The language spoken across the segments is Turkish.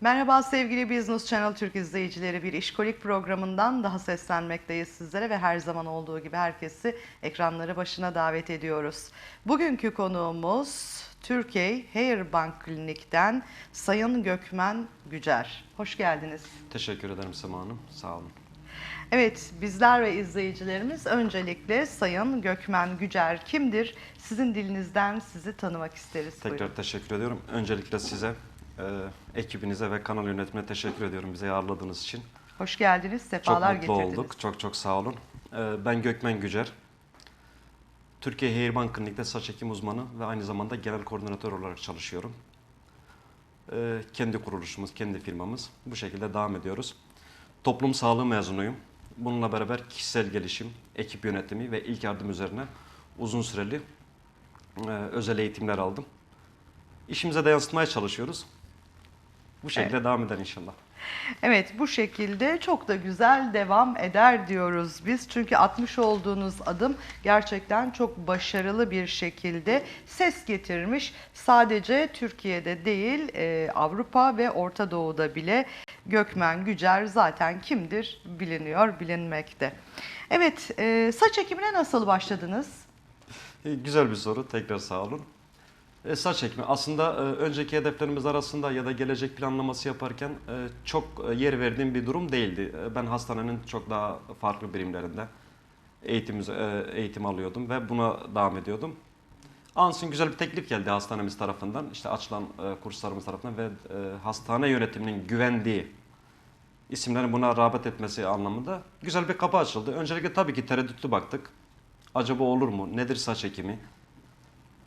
Merhaba sevgili Business Channel Türk izleyicileri. Bir işkolik programından daha seslenmekteyiz sizlere ve her zaman olduğu gibi herkesi ekranları başına davet ediyoruz. Bugünkü konuğumuz Türkiye Hair Bank Klinik'ten Sayın Gökmen Gücer. Hoş geldiniz. Teşekkür ederim Sema Hanım. Sağ olun. Evet, bizler ve izleyicilerimiz öncelikle Sayın Gökmen Gücer kimdir? Sizin dilinizden sizi tanımak isteriz. Tekrar Buyurun. teşekkür ediyorum. Öncelikle size, e, ekibinize ve kanal yönetimine teşekkür ediyorum bize ağırladığınız için. Hoş geldiniz, Çok sefalar mutlu getirdiniz. olduk. Çok çok sağ olun. E, ben Gökmen Gücer. Türkiye Hair Bank Klinik'te saç ekim uzmanı ve aynı zamanda genel koordinatör olarak çalışıyorum. E, kendi kuruluşumuz, kendi firmamız. Bu şekilde devam ediyoruz. Toplum sağlığı mezunuyum. Bununla beraber kişisel gelişim, ekip yönetimi ve ilk yardım üzerine uzun süreli e, özel eğitimler aldım. İşimize de yansıtmaya çalışıyoruz. Bu şekilde devam eder inşallah. Evet bu şekilde çok da güzel devam eder diyoruz biz. Çünkü atmış olduğunuz adım gerçekten çok başarılı bir şekilde ses getirmiş. Sadece Türkiye'de değil e, Avrupa ve Orta Doğu'da bile Gökmen Gücer zaten kimdir biliniyor, bilinmekte. Evet e, saç ekimine nasıl başladınız? E, Güzel bir soru. Tekrar sağ olun. E, saç ekimi aslında e, önceki hedeflerimiz arasında ya da gelecek planlaması yaparken e, çok e, yer verdiğim bir durum değildi. E, ben hastanenin çok daha farklı birimlerinde eğitim, e, eğitim alıyordum ve buna devam ediyordum. Ansın güzel bir teklif geldi hastanemiz tarafından, işte açılan e, kurslarımız tarafından ve e, hastane yönetiminin güvendiği isimlerin buna rağbet etmesi anlamında güzel bir kapı açıldı. Öncelikle tabii ki tereddütlü baktık. Acaba olur mu? Nedir saç ekimi?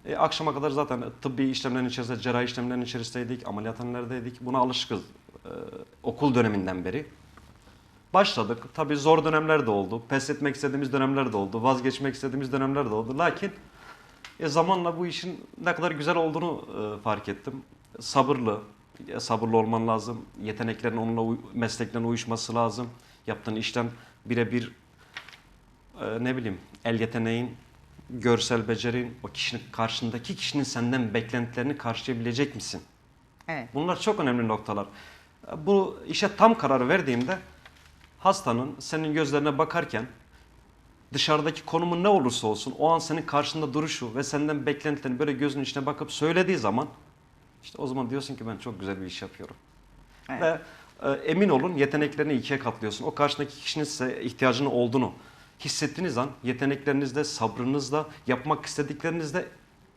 E, akşama kadar zaten tıbbi işlemlerin içerisinde, cerrahi işlemlerin içerisindeydik, ameliyathanelerdeydik. Buna alışkız e, okul döneminden beri. Başladık. Tabii zor dönemler de oldu. Pes etmek istediğimiz dönemler de oldu. Vazgeçmek istediğimiz dönemler de oldu. Lakin e, zamanla bu işin ne kadar güzel olduğunu e, fark ettim. Sabırlı, e, sabırlı olman lazım. Yeteneklerin onunla uy- mesleklerin uyuşması lazım. Yaptığın işten birebir e, ne bileyim el yeteneğin, görsel becerin, o kişinin karşındaki kişinin senden beklentilerini karşılayabilecek misin? Evet. Bunlar çok önemli noktalar. Bu işe tam karar verdiğimde hastanın senin gözlerine bakarken dışarıdaki konumun ne olursa olsun o an senin karşında duruşu ve senden beklentilerini böyle gözünün içine bakıp söylediği zaman işte o zaman diyorsun ki ben çok güzel bir iş yapıyorum. Evet. Ve e, emin olun yeteneklerini ikiye katlıyorsun. O karşındaki kişinin size ihtiyacını olduğunu hissettiğiniz an yeteneklerinizde, sabrınızda, yapmak istediklerinizde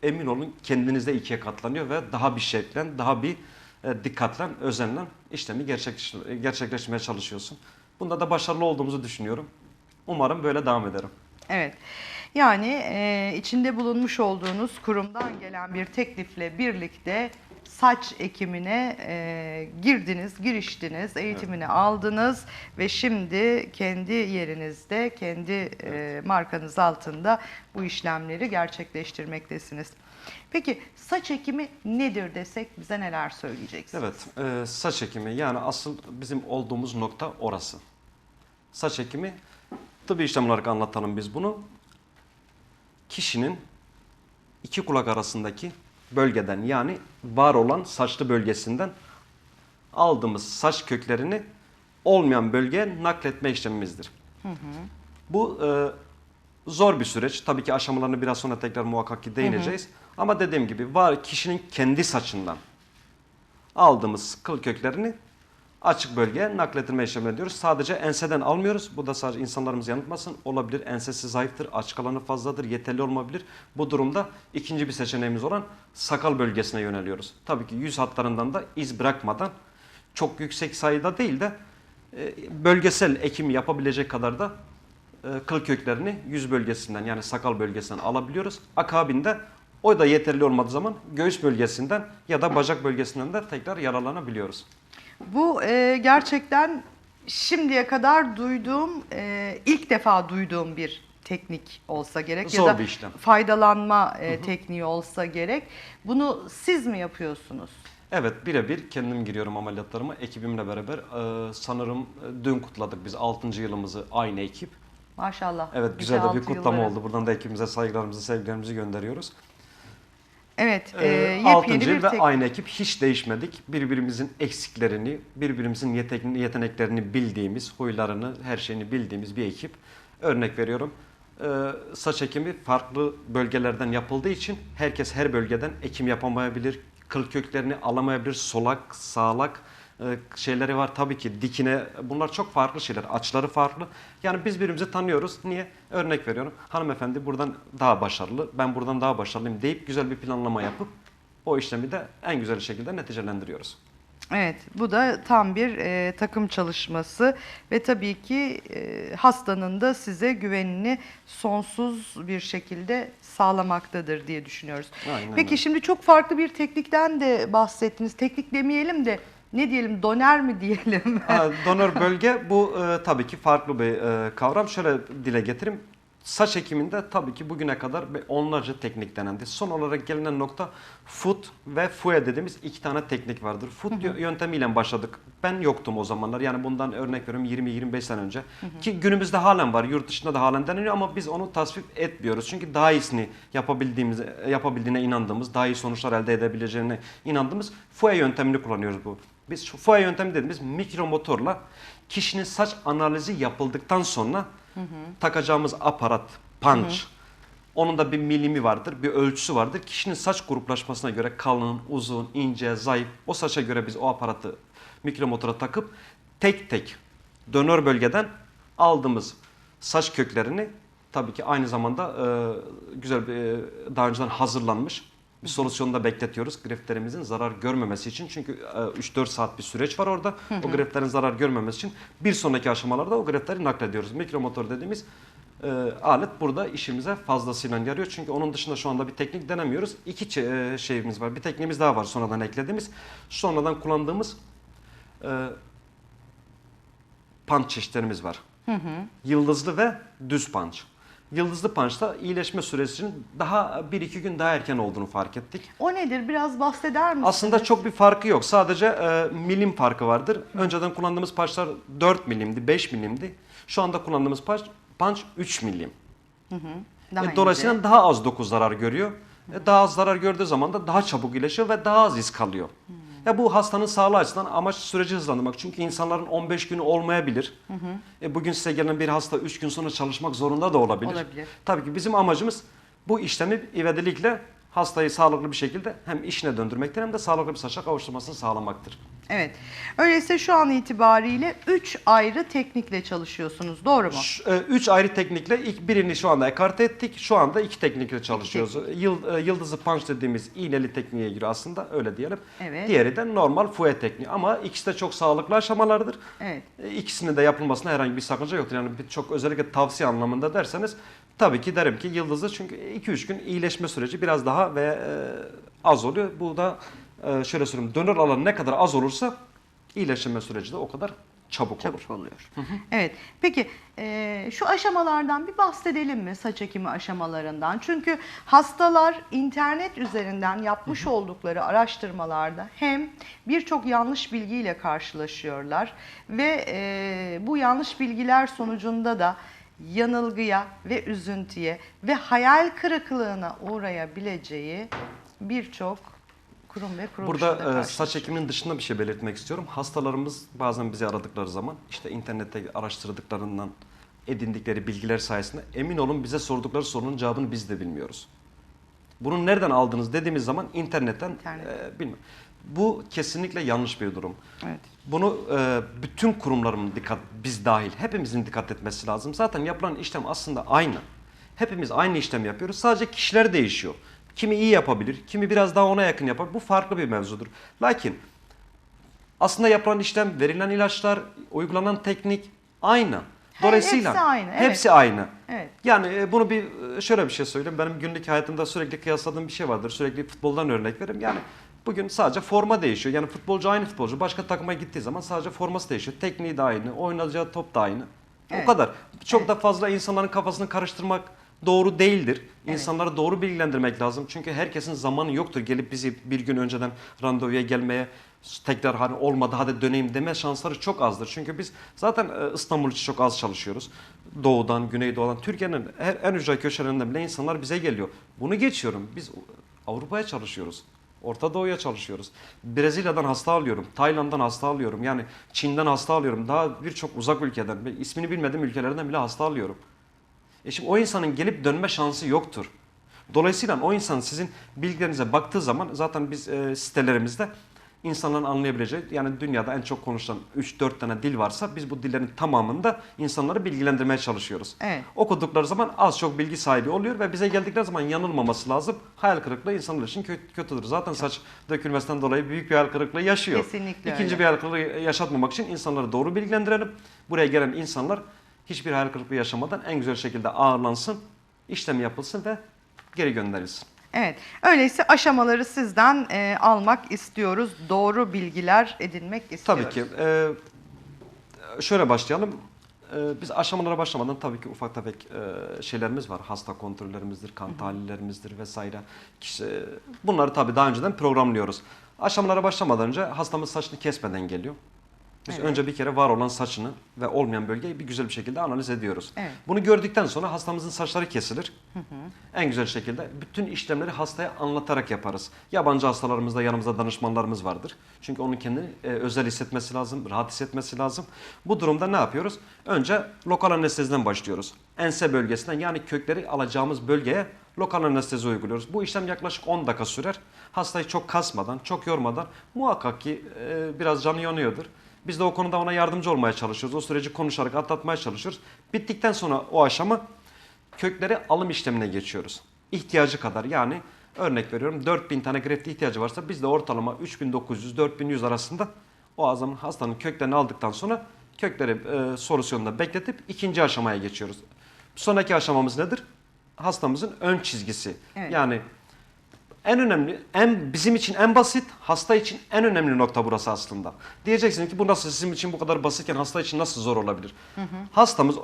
emin olun kendinizde ikiye katlanıyor ve daha bir şevklen, daha bir e, dikkatlen, özenle işlemi gerçekleş- gerçekleştirmeye çalışıyorsun. Bunda da başarılı olduğumuzu düşünüyorum. Umarım böyle devam ederim. Evet. Yani e, içinde bulunmuş olduğunuz kurumdan gelen bir teklifle birlikte saç ekimine e, girdiniz, giriştiniz, eğitimini aldınız ve şimdi kendi yerinizde, kendi e, markanız altında bu işlemleri gerçekleştirmektesiniz. Peki saç ekimi nedir desek bize neler söyleyeceksiniz? Evet, e, saç ekimi yani asıl bizim olduğumuz nokta orası. Saç ekimi, tıbbi işlem olarak anlatalım biz bunu. Kişinin iki kulak arasındaki bölgeden yani var olan saçlı bölgesinden aldığımız saç köklerini olmayan bölgeye nakletme işlemimizdir. Bu e, zor bir süreç. Tabii ki aşamalarını biraz sonra tekrar muhakkak ki değineceğiz. Ama dediğim gibi var kişinin kendi saçından aldığımız kıl köklerini açık bölgeye naklettirme işlemi diyoruz. Sadece enseden almıyoruz. Bu da sadece insanlarımız yanıltmasın. Olabilir ensesi zayıftır, açık alanı fazladır, yeterli olmayabilir. Bu durumda ikinci bir seçeneğimiz olan sakal bölgesine yöneliyoruz. Tabii ki yüz hatlarından da iz bırakmadan çok yüksek sayıda değil de e, bölgesel ekim yapabilecek kadar da e, kıl köklerini yüz bölgesinden yani sakal bölgesinden alabiliyoruz. Akabinde o da yeterli olmadığı zaman göğüs bölgesinden ya da bacak bölgesinden de tekrar yararlanabiliyoruz. Bu e, gerçekten şimdiye kadar duyduğum, e, ilk defa duyduğum bir teknik olsa gerek Zor ya da bir işlem. faydalanma e, tekniği olsa gerek. Bunu siz mi yapıyorsunuz? Evet birebir kendim giriyorum ameliyatlarıma ekibimle beraber. Ee, sanırım e, dün kutladık biz 6. yılımızı aynı ekip. Maşallah. Evet güzel de bir kutlama yılları. oldu. Buradan da ekibimize saygılarımızı, sevgilerimizi gönderiyoruz. Evet, e, Ee, yepyeni altıncı bir ve tek- aynı ekip hiç değişmedik. Birbirimizin eksiklerini, birbirimizin yeteneklerini bildiğimiz, huylarını, her şeyini bildiğimiz bir ekip. Örnek veriyorum. Ee, saç ekimi farklı bölgelerden yapıldığı için herkes her bölgeden ekim yapamayabilir. Kıl köklerini alamayabilir. Solak, sağlak e, şeyleri var tabii ki dikine bunlar çok farklı şeyler açıları farklı yani biz birbirimizi tanıyoruz niye örnek veriyorum hanımefendi buradan daha başarılı ben buradan daha başarılıyım deyip güzel bir planlama yapıp o işlemi de en güzel şekilde neticelendiriyoruz. Evet, bu da tam bir e, takım çalışması ve tabii ki e, hastanın da size güvenini sonsuz bir şekilde sağlamaktadır diye düşünüyoruz. Aynen Peki öyle. şimdi çok farklı bir teknikten de bahsettiniz. Teknik demeyelim de ne diyelim doner mi diyelim? Donör bölge bu e, tabii ki farklı bir e, kavram. Şöyle dile getireyim. Saç ekiminde tabii ki bugüne kadar onlarca teknik denendi. Son olarak gelinen nokta foot ve fue dediğimiz iki tane teknik vardır. Foot yö- yöntemiyle başladık. Ben yoktum o zamanlar. Yani bundan örnek veriyorum 20-25 sene önce. Ki günümüzde halen var. Yurt dışında da halen deneniyor ama biz onu tasvip etmiyoruz. Çünkü daha iyisini yapabildiğimiz, yapabildiğine inandığımız, daha iyi sonuçlar elde edebileceğine inandığımız fue yöntemini kullanıyoruz bu. Biz fue yöntemi dediğimiz mikromotorla kişinin saç analizi yapıldıktan sonra takacağımız aparat, punch, onun da bir milimi vardır, bir ölçüsü vardır. Kişinin saç gruplaşmasına göre kalın, uzun, ince, zayıf o saça göre biz o aparatı mikromotora takıp tek tek dönör bölgeden aldığımız saç köklerini tabii ki aynı zamanda e, güzel bir e, daha önceden hazırlanmış bir solüsyonda bekletiyoruz greflerimizin zarar görmemesi için. Çünkü e, 3-4 saat bir süreç var orada. O greflerin zarar görmemesi için bir sonraki aşamalarda o grefleri naklediyoruz. Mikromotor dediğimiz e, alet burada işimize fazlasıyla yarıyor. Çünkü onun dışında şu anda bir teknik denemiyoruz. İki e, şeyimiz var. Bir tekniğimiz daha var sonradan eklediğimiz. Sonradan kullandığımız e, punch çeşitlerimiz var. Yıldızlı ve düz punch. Yıldızlı punch'ta iyileşme süresinin daha 1-2 gün daha erken olduğunu fark ettik. o nedir? Biraz bahseder misiniz? Aslında çok bir farkı yok. Sadece e, milim farkı vardır. Önceden kullandığımız punchlar 4 milimdi, 5 milimdi. Şu anda kullandığımız punch, punch 3 milim. Daha E, dolayısıyla daha az doku zarar görüyor. E, daha az zarar gördüğü zaman da daha çabuk iyileşiyor ve daha az iz kalıyor. Ya bu hastanın sağlığı açısından amaç süreci hızlandırmak. Çünkü insanların 15 günü olmayabilir. E, bugün size gelen bir hasta 3 gün sonra çalışmak zorunda da olabilir. Olabilir. Tabii ki bizim amacımız bu işlemi ivedilikle hastayı sağlıklı bir şekilde hem işine döndürmektir hem de sağlıklı bir saça kavuşturmasını sağlamaktır. Evet. Öyleyse şu an itibariyle 3 ayrı teknikle çalışıyorsunuz. Doğru mu? Ş- e, Üç ayrı teknikle ilk birini şu anda ekarte ettik. Şu anda iki teknikle çalışıyoruz. Yıl, e, yıldızı punch dediğimiz iğneli tekniğe giriyor aslında öyle diyelim. Evet. Diğeri de normal fue tekniği ama ikisi de çok sağlıklı aşamalardır. Evet. E, İkisinin de yapılmasına herhangi bir sakınca yoktur. Yani çok özellikle tavsiye anlamında derseniz tabii ki derim ki yıldızı çünkü 2-3 gün iyileşme süreci biraz daha ve e, az oluyor. Bu da e, şöyle söyleyeyim dönür alanı ne kadar az olursa iyileşme süreci de o kadar çabuk, olur. Çabuk oluyor. Evet. Peki e, şu aşamalardan bir bahsedelim mi saç ekimi aşamalarından? Çünkü hastalar internet üzerinden yapmış oldukları araştırmalarda hem birçok yanlış bilgiyle karşılaşıyorlar ve e, bu yanlış bilgiler sonucunda da yanılgıya ve üzüntüye ve hayal kırıklığına uğrayabileceği birçok kurum ve kuruluşla da Burada e, saç ekiminin dışında bir şey belirtmek istiyorum. Hastalarımız bazen bizi aradıkları zaman işte internette araştırdıklarından edindikleri bilgiler sayesinde emin olun bize sordukları sorunun cevabını biz de bilmiyoruz. Bunu nereden aldınız dediğimiz zaman internetten İnternet. e, bilmem. Bu kesinlikle yanlış bir durum. Evet. Bunu e, bütün kurumların dikkat, biz dahil hepimizin dikkat etmesi lazım. Zaten yapılan işlem aslında aynı. Hepimiz aynı işlemi yapıyoruz. Sadece kişiler değişiyor. Kimi iyi yapabilir, kimi biraz daha ona yakın yapar. Bu farklı bir mevzudur. Lakin aslında yapılan işlem, verilen ilaçlar, uygulanan teknik aynı. Dolayısıyla hepsi aynı, evet. Hepsi aynı. Evet. Yani e, bunu bir e, şöyle bir şey söyleyeyim. Benim günlük hayatımda sürekli kıyasladığım bir şey vardır. Sürekli futboldan örnek veririm. Yani bugün sadece forma değişiyor. Yani futbolcu aynı futbolcu. Başka takıma gittiği zaman sadece forması değişiyor. Tekniği de aynı. Oynayacağı top da aynı. Evet. O kadar. Çok da fazla insanların kafasını karıştırmak doğru değildir. İnsanları doğru bilgilendirmek lazım. Çünkü herkesin zamanı yoktur. Gelip bizi bir gün önceden randevuya gelmeye tekrar hani olmadı hadi döneyim deme şansları çok azdır. Çünkü biz zaten e, İstanbul için çok az çalışıyoruz. Doğudan, Güneydoğu'dan, Türkiye'nin en ücra köşelerinden bile insanlar bize geliyor. Bunu geçiyorum. Biz Avrupa'ya çalışıyoruz. Orta Doğu'ya çalışıyoruz. Brezilya'dan hasta alıyorum. Tayland'dan hasta alıyorum. Yani Çin'den hasta alıyorum. Daha birçok uzak ülkeden, ismini bilmediğim ülkelerden bile hasta alıyorum. E şimdi o insanın gelip dönme şansı yoktur. Dolayısıyla o insan sizin bilgilerinize baktığı zaman zaten biz e, sitelerimizde insanların anlayabileceği yani dünyada en çok konuşulan 3-4 tane dil varsa biz bu dillerin tamamında insanları bilgilendirmeye çalışıyoruz. Evet. Okudukları zaman az çok bilgi sahibi oluyor ve bize geldikleri zaman yanılmaması lazım. Hayal kırıklığı insanlar için kö- kötüdür. Zaten saç dökülmesinden dolayı büyük bir hayal kırıklığı yaşıyor. Kesinlikle İkinci öyle. bir hayal kırıklığı yaşatmamak için insanları doğru bilgilendirelim. Buraya gelen insanlar hiçbir hayal kırıklığı yaşamadan en güzel şekilde ağırlansın, işlem yapılsın ve geri gönderilsin. Evet. Öyleyse aşamaları sizden e, almak istiyoruz. Doğru bilgiler edinmek istiyoruz. Tabii ki. e, şöyle başlayalım. E, biz aşamalara başlamadan tabii ki ufak tefek e, şeylerimiz var. Hasta kontrollerimizdir, kan tahlillerimizdir vesaire. Kişi, bunları tabii daha önceden programlıyoruz. Aşamalara başlamadan önce hastamız saçını kesmeden geliyor. Biz Evet. önce bir kere var olan saçını ve olmayan bölgeyi bir güzel bir şekilde analiz ediyoruz. Evet. Bunu gördükten sonra hastamızın saçları kesilir. En güzel şekilde bütün işlemleri hastaya anlatarak yaparız. Yabancı hastalarımızda yanımızda danışmanlarımız vardır. Çünkü onun kendini e, özel hissetmesi lazım, rahat hissetmesi lazım. Bu durumda ne yapıyoruz? Önce lokal anesteziden başlıyoruz. Ense bölgesinden yani kökleri alacağımız bölgeye lokal anestezi uyguluyoruz. Bu işlem yaklaşık 10 dakika sürer. Hastayı çok kasmadan, çok yormadan muhakkak ki e, biraz canı yanıyordur. Biz de o konuda ona yardımcı olmaya çalışıyoruz. O süreci konuşarak atlatmaya çalışıyoruz. Bittikten sonra o aşama kökleri alım işlemine geçiyoruz. İhtiyacı kadar yani örnek veriyorum 4000 tane grefte ihtiyacı varsa biz de ortalama 3900-4100 arasında o azamın hastanın köklerini aldıktan sonra kökleri e, solüsyonda bekletip ikinci aşamaya geçiyoruz. Sonraki aşamamız nedir? Hastamızın ön çizgisi. Evet. Yani en önemli, en bizim için en basit, hasta için en önemli nokta burası aslında. Diyeceksin ki bu nasıl sizin için bu kadar basitken hasta için nasıl zor olabilir? Hastamız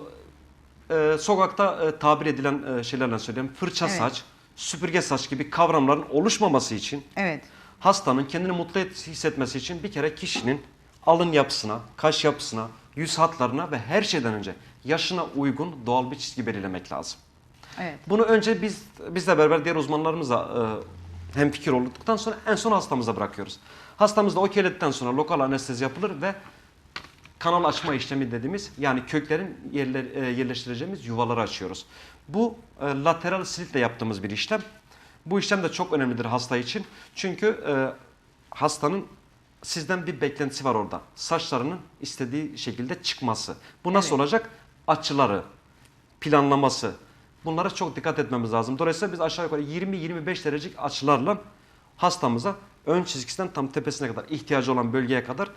e, sokakta e, tabir edilen e, şeylerle söyleyeyim. Fırça Evet. saç, süpürge saç gibi kavramların oluşmaması için Evet. hastanın kendini mutlu et- hissetmesi için bir kere kişinin alın yapısına, kaş yapısına, yüz hatlarına ve her şeyden önce yaşına uygun doğal bir çizgi belirlemek lazım. Evet. Bunu önce biz bizle beraber diğer uzmanlarımızla e, hem fikir olduktan sonra en son hastamıza bırakıyoruz. Hastamızda okeyledikten sonra lokal anestezi yapılır ve kanal açma işlemi dediğimiz yani köklerin yerler, e, yerleştireceğimiz yuvaları açıyoruz. Bu e, lateral slitle yaptığımız bir işlem. Bu işlem de çok önemlidir hasta için. Çünkü e, hastanın sizden bir beklentisi var orada. Saçlarının istediği şekilde çıkması. Bu nasıl Evet. olacak? Açıları, planlaması. Bunlara çok dikkat etmemiz lazım. Dolayısıyla biz aşağı yukarı 20-25 derecelik açılarla hastamıza ön çizgisinden tam tepesine kadar ihtiyacı olan bölgeye kadar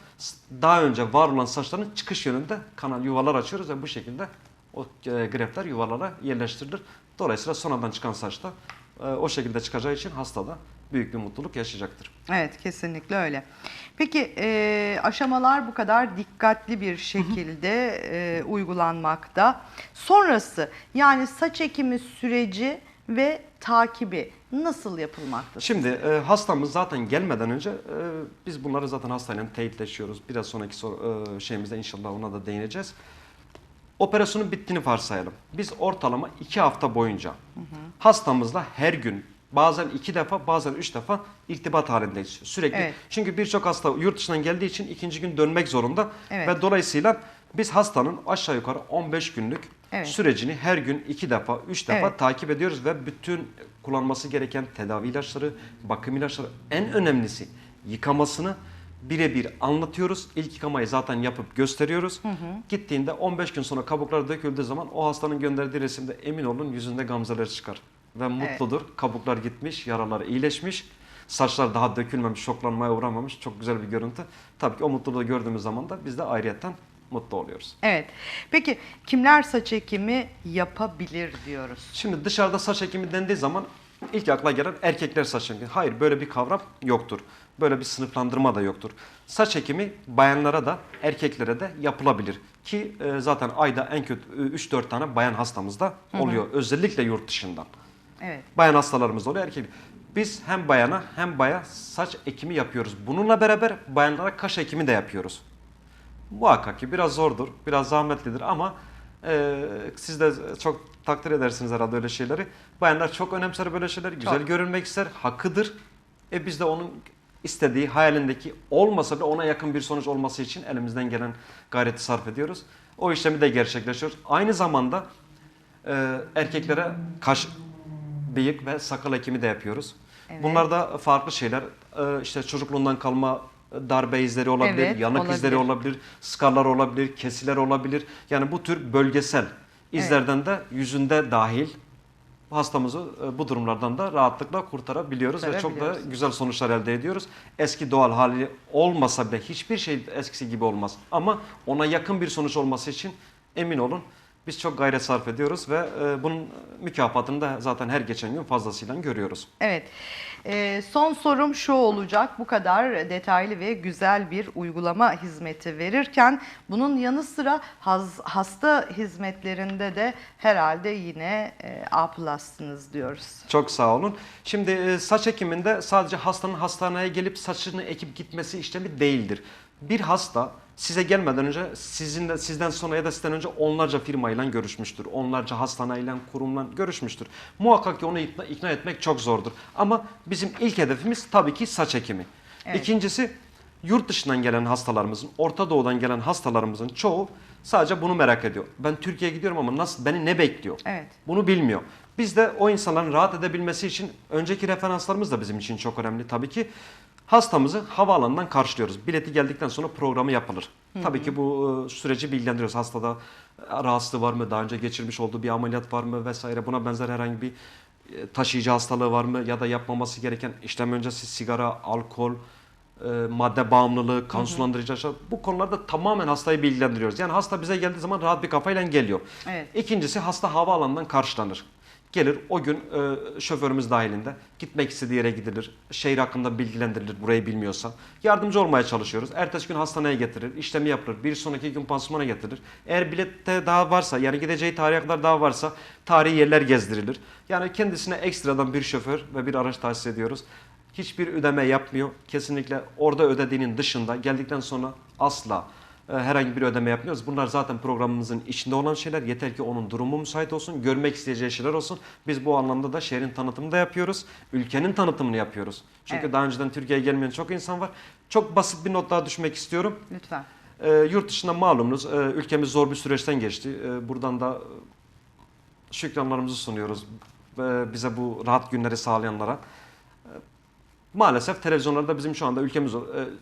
daha önce var olan saçların çıkış yönünde kanal yuvalar açıyoruz ve bu şekilde o e, greftler yuvalara yerleştirilir. Dolayısıyla sonradan çıkan saç da e, o şekilde çıkacağı için hasta da büyük bir mutluluk yaşayacaktır. Evet kesinlikle öyle. Peki e, aşamalar bu kadar dikkatli bir şekilde e, uygulanmakta. Sonrası yani saç ekimi süreci ve takibi nasıl yapılmaktadır? Şimdi e, hastamız zaten gelmeden önce e, biz bunları zaten hastayla teyitleşiyoruz. Biraz sonraki sor- e, şeyimizde inşallah ona da değineceğiz. Operasyonun bittiğini varsayalım. Biz ortalama iki hafta boyunca hastamızla her gün bazen iki defa bazen üç defa irtibat halindeyiz sürekli. Evet. Çünkü birçok hasta yurt dışından geldiği için ikinci gün dönmek zorunda Evet. ve dolayısıyla biz hastanın aşağı yukarı 15 günlük Evet. sürecini her gün iki defa, üç defa Evet. takip ediyoruz ve bütün kullanması gereken tedavi ilaçları, bakım ilaçları en önemlisi yıkamasını birebir anlatıyoruz. İlk yıkamayı zaten yapıp gösteriyoruz. Gittiğinde 15 gün sonra kabuklar döküldüğü zaman o hastanın gönderdiği resimde emin olun yüzünde gamzeler çıkar. Ve mutludur. Kabuklar gitmiş, yaralar iyileşmiş. Saçlar daha dökülmemiş, şoklanmaya uğramamış. Çok güzel bir görüntü. Tabii ki o mutluluğu gördüğümüz zaman da biz de ayrıyetten mutlu oluyoruz. Evet. Peki kimler saç ekimi yapabilir diyoruz? Şimdi dışarıda saç ekimi dendiği zaman ilk akla gelen erkekler saç ekimi. Hayır böyle bir kavram yoktur. Böyle bir sınıflandırma da yoktur. Saç ekimi bayanlara da erkeklere de yapılabilir. Ki e, zaten ayda en kötü 3-4 tane bayan hastamız da oluyor. Özellikle yurt dışından. Evet. Bayan hastalarımız oluyor erkek. Biz hem bayana hem baya saç ekimi yapıyoruz. Bununla beraber bayanlara kaş ekimi de yapıyoruz. Muhakkak ki biraz zordur, biraz zahmetlidir ama Ee, siz de çok takdir edersiniz herhalde öyle şeyleri. Bayanlar çok önemser böyle şeyler. Güzel Çok. görünmek ister. Hakkıdır. E biz de onun istediği, hayalindeki olmasa bile ona yakın bir sonuç olması için elimizden gelen gayreti sarf ediyoruz. O işlemi de gerçekleştiriyoruz. Aynı zamanda e, erkeklere kaş, bıyık ve sakal ekimi de yapıyoruz. Evet. Bunlar da farklı şeyler. E, işte çocukluğundan kalma darbe izleri olabilir, Evet, yanık olabilir. izleri olabilir, skarlar olabilir, kesiler olabilir. Yani bu tür bölgesel izlerden de yüzünde dahil hastamızı e, bu durumlardan da rahatlıkla kurtarabiliyoruz ve çok da Kurtarabiliyoruz. güzel sonuçlar elde ediyoruz. Eski doğal hali olmasa bile hiçbir şey eskisi gibi olmaz. Ama ona yakın bir sonuç olması için emin olun biz çok gayret sarf ediyoruz ve e, bunun mükafatını da zaten her geçen gün fazlasıyla görüyoruz. Evet. Ee, son sorum şu olacak. Bu kadar detaylı ve güzel bir uygulama hizmeti verirken bunun yanı sıra hasta hizmetlerinde de herhalde yine e, A plus'sınız diyoruz. Çok sağ olun. Şimdi e, saç ekiminde sadece hastanın hastaneye gelip saçını ekip gitmesi işlemi değildir. Bir hasta size gelmeden önce sizin de sizden sonra ya da sizden önce onlarca firmayla görüşmüştür. Onlarca hastaneyle, kurumla görüşmüştür. Muhakkak ki onu ikna, ikna etmek çok zordur. Ama bizim ilk hedefimiz tabii ki saç ekimi. Evet. İkincisi yurt dışından gelen hastalarımızın, Orta Doğu'dan gelen hastalarımızın çoğu sadece bunu merak ediyor. Ben Türkiye'ye gidiyorum ama nasıl beni ne bekliyor? Evet. Bunu bilmiyor. Biz de o insanların rahat edebilmesi için önceki referanslarımız da bizim için çok önemli tabii ki. Hastamızı havaalanından karşılıyoruz. Bileti geldikten sonra programı yapılır. Tabii ki bu e, süreci bilgilendiriyoruz. Hastada rahatsızlığı var mı, daha önce geçirmiş olduğu bir ameliyat var mı vesaire. Buna benzer herhangi bir e, taşıyıcı hastalığı var mı ya da yapmaması gereken işlem öncesi sigara, alkol, e, madde bağımlılığı, kan sulandırıcı aşağı bu konularda tamamen hastayı bilgilendiriyoruz. Yani hasta bize geldiği zaman rahat bir kafayla geliyor. Evet. İkincisi hasta havaalanından karşılanır. Gelir o gün e, şoförümüz dahilinde gitmek istediği yere gidilir. Şehir hakkında bilgilendirilir burayı bilmiyorsa. Yardımcı olmaya çalışıyoruz. Ertesi gün hastaneye getirir, işlemi yapılır. Bir sonraki gün pansumana getirilir. Eğer bilette daha varsa yani gideceği tarihe kadar daha varsa tarihi yerler gezdirilir. Yani kendisine ekstradan bir şoför ve bir araç tahsis ediyoruz. Hiçbir ödeme yapmıyor. Kesinlikle orada ödediğinin dışında geldikten sonra asla e, herhangi bir ödeme yapmıyoruz. Bunlar zaten programımızın içinde olan şeyler. Yeter ki onun durumu müsait olsun, görmek isteyeceği şeyler olsun. Biz bu anlamda da şehrin tanıtımını da yapıyoruz. Ülkenin tanıtımını yapıyoruz. Çünkü Evet. daha önceden Türkiye'ye gelmeyen çok insan var. Çok basit bir not daha düşmek istiyorum. Lütfen. E, yurt dışında malumunuz e, ülkemiz zor bir süreçten geçti. E, buradan da e, şükranlarımızı sunuyoruz e, bize bu rahat günleri sağlayanlara. Maalesef televizyonlarda bizim şu anda ülkemiz e,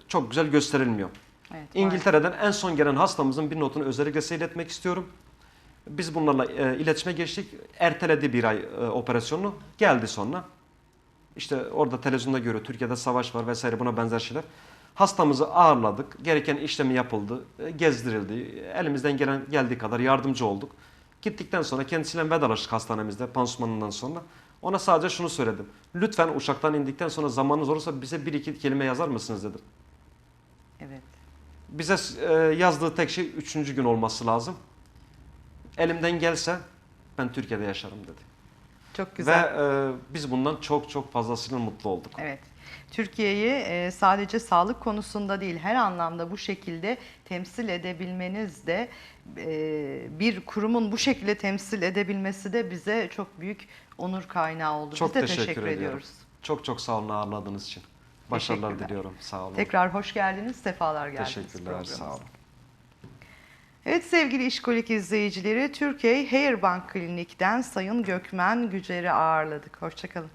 çok güzel gösterilmiyor. Evet, İngiltere'den en son gelen hastamızın bir notunu özellikle seyretmek istiyorum. Biz bunlarla e, iletişime geçtik. Erteledi bir ay e, operasyonunu. Geldi sonra. İşte orada televizyonda görüyor. Türkiye'de savaş var vesaire buna benzer şeyler. Hastamızı ağırladık. Gereken işlemi yapıldı. e, gezdirildi. Elimizden gelen geldiği kadar yardımcı olduk. Gittikten sonra kendisiyle vedalaştık hastanemizde pansumanından sonra. Ona sadece şunu söyledim. Lütfen uçaktan indikten sonra zamanınız olursa bize bir iki kelime yazar mısınız dedim. Evet. Bize e, yazdığı tek şey üçüncü gün olması lazım. Elimden gelse ben Türkiye'de yaşarım dedi. Çok güzel. Ve e, biz bundan çok çok fazlasıyla mutlu olduk. Evet. Türkiye'yi e, sadece sağlık konusunda değil her anlamda bu şekilde temsil edebilmeniz de bir kurumun bu şekilde temsil edebilmesi de bize çok büyük onur kaynağı oldu. Çok Biz de teşekkür teşekkür, ediyorum. ediyoruz. Çok çok sağ olun ağırladığınız için. Başarılar diliyorum. Sağ olun. Tekrar hoş geldiniz, sefalar geldiniz. Teşekkürler. Sağ olun. Evet sevgili İşkolik izleyicileri, Türkiye Hair Bank Klinik'ten Sayın Gökmen Gücer'i ağırladık. Hoşçakalın.